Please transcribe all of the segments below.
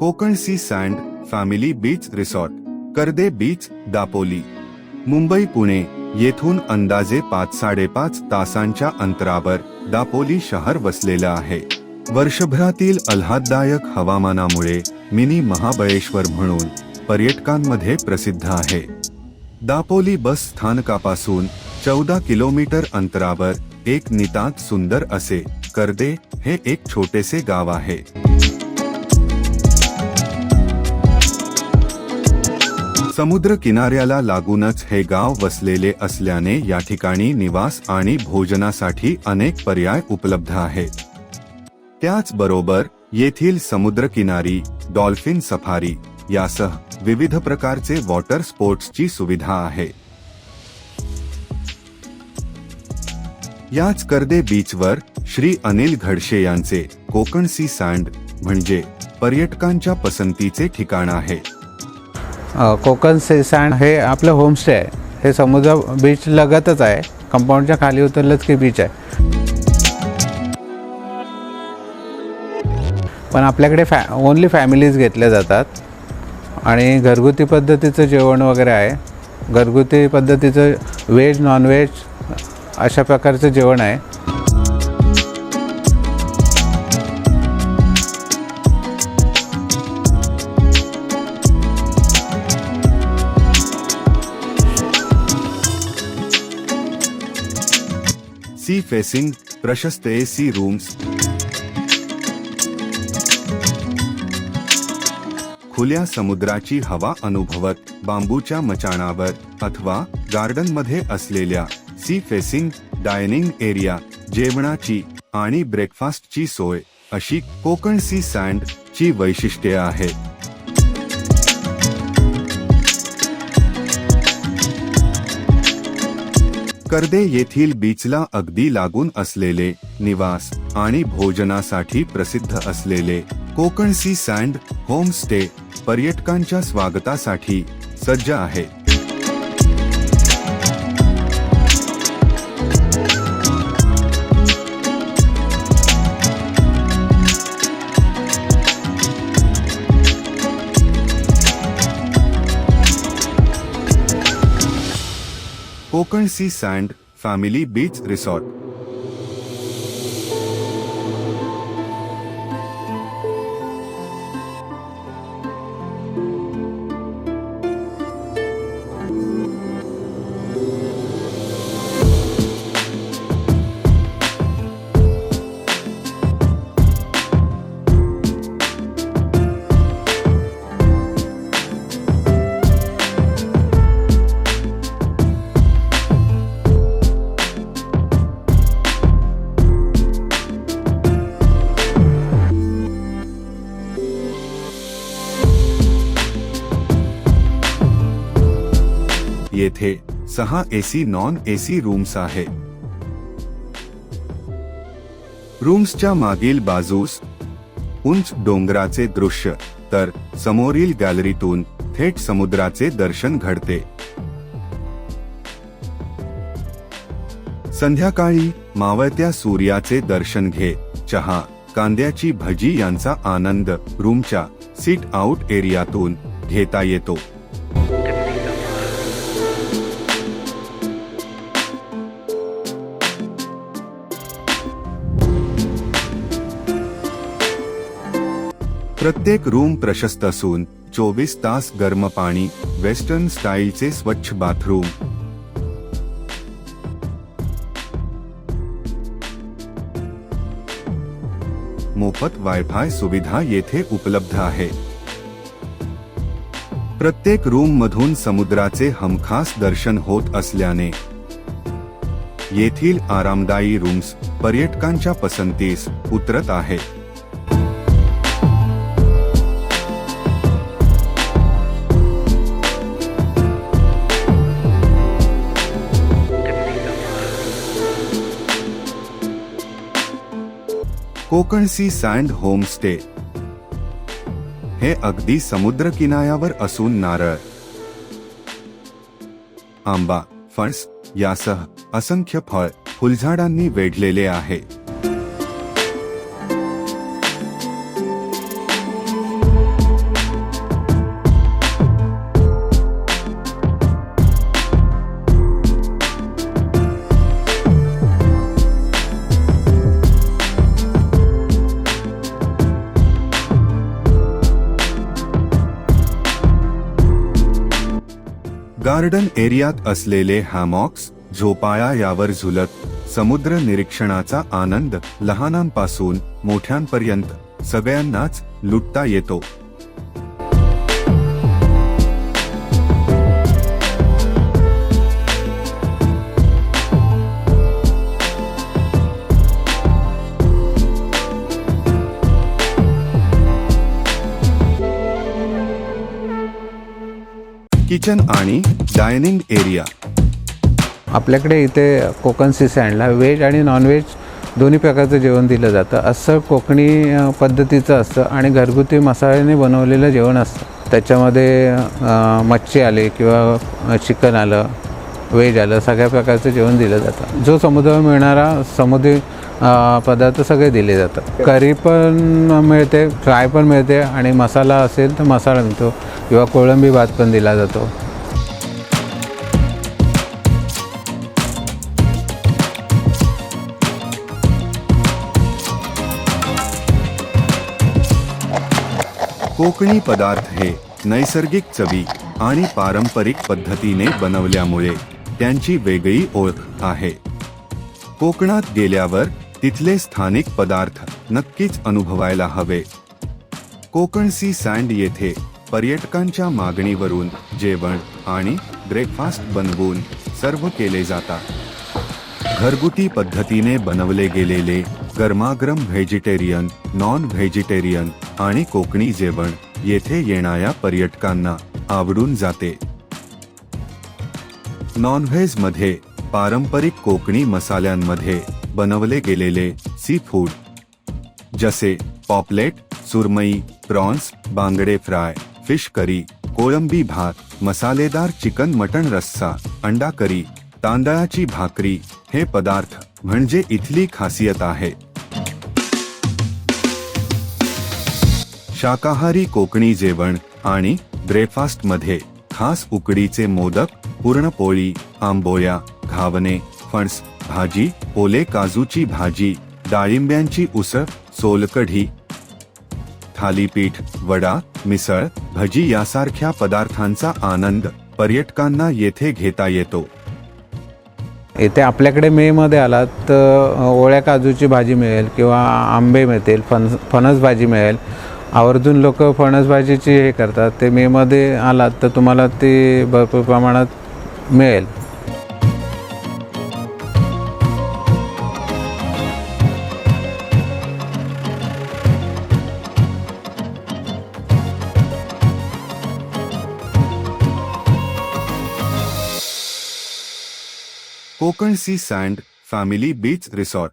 Konkan sea sand family beach resort Karde beach Dapoli. Mumbai Pune येथून अंदाजे पाच साडेपाच तासांच्या अंतरावर दापोली शहर वसलेलं आहे. वर्षभरातील आल्हाददायक हवामानामुळे मिनी महाबळेश्वर म्हणून पर्यटकांमध्ये प्रसिद्ध आहे. दापोली बस स्थानकापासून चौदा किलोमीटर अंतरावर एक नितांत सुंदर असे कर्दे हे एक छोटेसे गाव आहे. समुद्र किनाऱ्याला लागूनच हे गाव वसलेले असल्याने या ठिकाणी निवास आणि भोजनासाठी अनेक पर्याय उपलब्ध आहेत. त्याचबरोबर येथील समुद्रकिनारी डॉल्फिन सफारी यासह विविध प्रकारचे वॉटर स्पोर्ट्सची सुविधा आहे. याच कर्दे बीचवर श्री अनिल घडशे यांचे कोकण सी सँड म्हणजे पर्यटकांच्या पसंतीचे ठिकाण आहे. कोकण से सँड हे आपलं होमस्टे आहे. हे समुद्र बीच लगतच आहे. कंपाऊंडच्या खाली उतरलंच की बीच आहे. पण आपल्याकडे फॅ ओन्ली फॅमिलीज घेतल्या जातात. आणि घरगुती पद्धतीचं जेवण वगैरे आहे. घरगुती पद्धतीचं व्हेज नॉनव्हेज अशा प्रकारचं जेवण आहे. सी फेसिंग प्रशस्त एसी रूम्स खुल्या समुद्राची हवा अनुभवत बांबूच्या मचाणावर अथवा गार्डनमध्ये असलेल्या सी फेसिंग डायनिंग एरिया जेवणाची आणि ब्रेकफास्टची सोय अशी कोकण सी सँड ची वैशिष्ट्ये आहेत. कर्दे येथील बीचला अगदी लागून असलेले निवास आणि भोजनासाठी प्रसिद्ध असलेले कोकण सी सँड होमस्टे पर्यटकांच्या स्वागतासाठी सज्ज आहे. Konkan sea sand family beach resort. येथे सहा एसी नॉन एसी रूम्स आहेत रूम्सच्या मागील बाजूस उंच डोंगराचे दृश्य तर समोरील गॅलरीतून थेट समुद्राचे दर्शन घडते. संध्याकाळी मावळत्या सूर्याचे दर्शन घे चहा कांद्याची भजी यांचा आनंद रूमच्या सीट आउट एरियातून घेता येतो. प्रत्येक रूम प्रशस्त असून चोवीस तास गरम पाणी वेस्टर्न स्टाईलचे स्वच्छ बाथरूम. मोफत वायफाय सुविधा येथे उपलब्ध आहे. प्रत्येक रूम मधून समुद्राचे हमखास दर्शन होत असल्याने येथील आरामदायी रूम्स पर्यटकांच्या पसंतीस उतरत आहेत. कोकण सी सँड होमस्टे हे अगदी समुद्र किनाऱ्यावर असून नारळ. आंबा फणस यासह असंख्य फळ फुलझाडांनी वेढलेले आहे. गार्डन एरियात असलेले हॅमॉक्स झोपाया यावर झुलत समुद्र निरीक्षणाचा आनंद लहानांपासून मोठ्यांपर्यंत सगळ्यांनाच लुटता येतो. किचन आणि डायनिंग एरिया. आपल्याकडे इथे कोकण सी सँडला व्हेज आणि नॉनव्हेज दोन्ही प्रकारचं जेवण दिलं जातं. असं कोकणी पद्धतीचं असतं आणि घरगुती मसाल्याने बनवलेलं जेवण असतं. त्याच्यामध्ये मच्छी आले किंवा चिकन आलं व्हेज आलं सगळ्या प्रकारचं जेवण दिलं जातं. जो समुद्रावर मिळणारा समुद्री पदार्थ सगळे दिले जातात. करी पण मिळते फ्राय पण मिळते आणि मसाला असेल तर मसाला मिळतो किंवा कोळंबी भात पण दिला जातो. कोकणी पदार्थ हे नैसर्गिक चवी आणि पारंपरिक पद्धतीने बनवल्यामुळे त्यांची वेगळी ओळख आहे. कोकणात गेल्यावर तिथले स्थानिक पदार्थ नक्कीच अनुभवायला हवे. कोकण सी सँड येथे पर्यटकांच्या मागणीवरून जेवण आणि ब्रेकफास्ट बनवून सर्व केले जातात. घरगुती पद्धतीने बनवले गेलेले गरमागरम व्हेजिटेरियन नॉन व्हेजिटेरियन आणि कोकणी जेवण येथे येणाऱ्या पर्यटकांना आवडून जाते. नॉनव्हेजमध्ये पारंपरिक कोकणी मसाल्यांमध्ये बनवले गेलेले सी फूड जसे पॉपलेट सुरमई प्रॉन्स बांगडे फ्राय फिश करी कोळंबी भात मसालेदार चिकन मटण रस्सा अंडा करी तांदळाची भाकरी हे पदार्थ म्हणजे इथली खासियत आहे. शाकाहारी कोकणी जेवण आणि ब्रेकफास्टमध्ये खास उकडीचे मोदक पुरणपोळी आंबोळ्या घावणे फणस भाजी ओले काजूची भाजी डाळिंब्यांची उसळ सोलकढी थालीपीठ वडा मिसळ भजी यासारख्या पदार्थांचा आनंद पर्यटकांना येथे घेता येतो. येथे आपल्याकडे मेमध्ये आलात तर ओळ्या काजूची भाजी मिळेल किंवा आंबे मिळतील फणस फणस भाजी मिळेल. आवर्जून लोक फणस भाजीची हे करतात. ते मेमध्ये आलात तर तुम्हाला ते भरपूर प्रमाणात मिळेल Konkan sea sand family beach resort.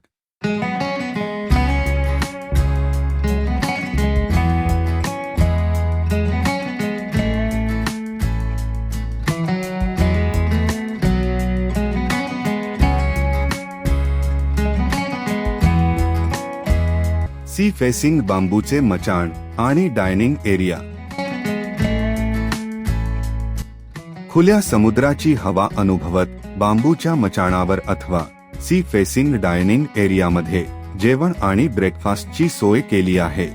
Sea facing बांबूचे मचाण आणि डायनिंग एरिया. खुल्या समुद्राची हवा अनुभवत बांबूच्या मचाणावर अथवा सी फेसिंग डायनिंग एरियामध्ये जेवण आणि ब्रेकफास्टची सोय केली आहे.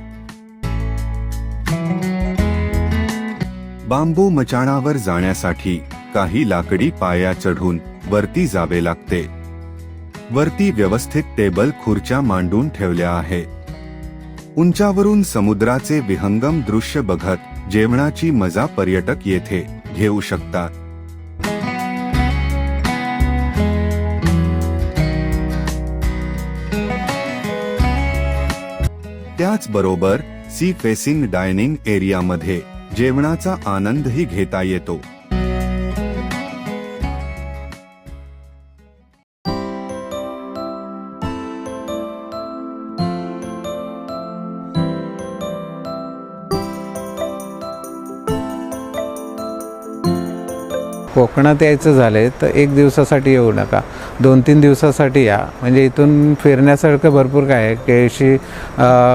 बांबू मचाणावर जाण्यासाठी काही लाकडी पाया चढून वरती जावे लागते. वरती व्यवस्थित टेबल खुर्च्या मांडून ठेवल्या आहे. उंचावरून समुद्राचे विहंगम दृश्य बघत जेवणाची मजा पर्यटक येथे घेऊ शकतात. त्याचबरोबर सी फेसिंग डायनिंग एरियामध्ये जेवणाचा आनंदही घेता येतो. कोकणात यायचं झाले तर एक दिवसासाठी येऊ नका. दोन तीन दिवसासाठी या. म्हणजे इथून फिरण्यासारखं भरपूर काय आहे. केळशी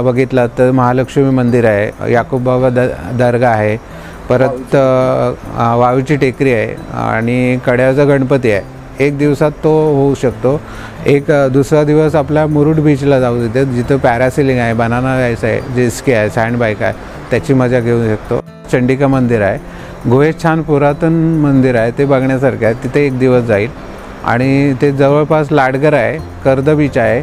बघितलं तर महालक्ष्मी मंदिर आहे याकूबबाबा द दर्गा आहे परत अ, वाळूची टेकरी आहे आणि कड्याचा गणपती आहे. एक दिवसात तो होऊ शकतो. एक दुसरा दिवस आपला मुरुड बीचला जाऊ देते जिथं पॅरासिलिंग आहे बनाना राईस आहे जेस्की आहे सँड बाईक आहे त्याची मजा घेऊ शकतो. चंडिका मंदिर आहे. गुहेत छान पुरातन मंदिर आहे ते बघण्यासारखं आहे. तिथे एक दिवस जाईल. आणि ते जवळपास लाडगर आहे कर्द बीच आहे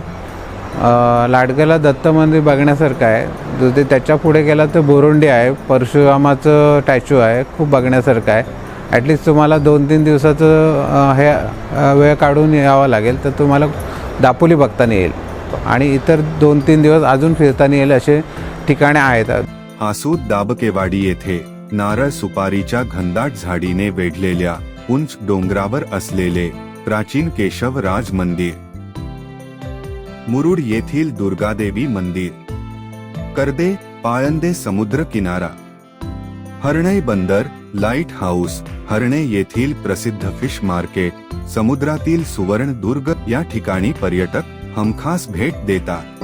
लाडगरला दत्त मंदिर बघण्यासारखं आहे. जर ते त्याच्या पुढे गेला तर बोरुंडी आहे परशुरामाचं टॅच्यू आहे खूप बघण्यासारखं आहे. ॲटलिस्ट तुम्हाला दोन तीन दिवसाचं हे वेळ काढून यावं लागेल तर तुम्हाला दापोली बघताना येईल. आणि इतर दोन तीन दिवस अजून फिरताना येईल असे ठिकाणे आहेत. आसूद दाबकेवाडी येथे नारळ सुपारीच्या घनदाट झाडीने वेढलेल्या उंच डोंगरावर असलेले प्राचीन केशव राज मंदिर. मुरुड येथील दुर्गादेवी मंदिर. कर्दे पाळंदे समुद्र किनारा. हर्णै बंदर लाइट हाऊस हरणे येथील प्रसिद्ध फिश मार्केट समुद्रातील सुवर्ण दुर्ग या ठिकाणी पर्यटक हमखास भेट देतात.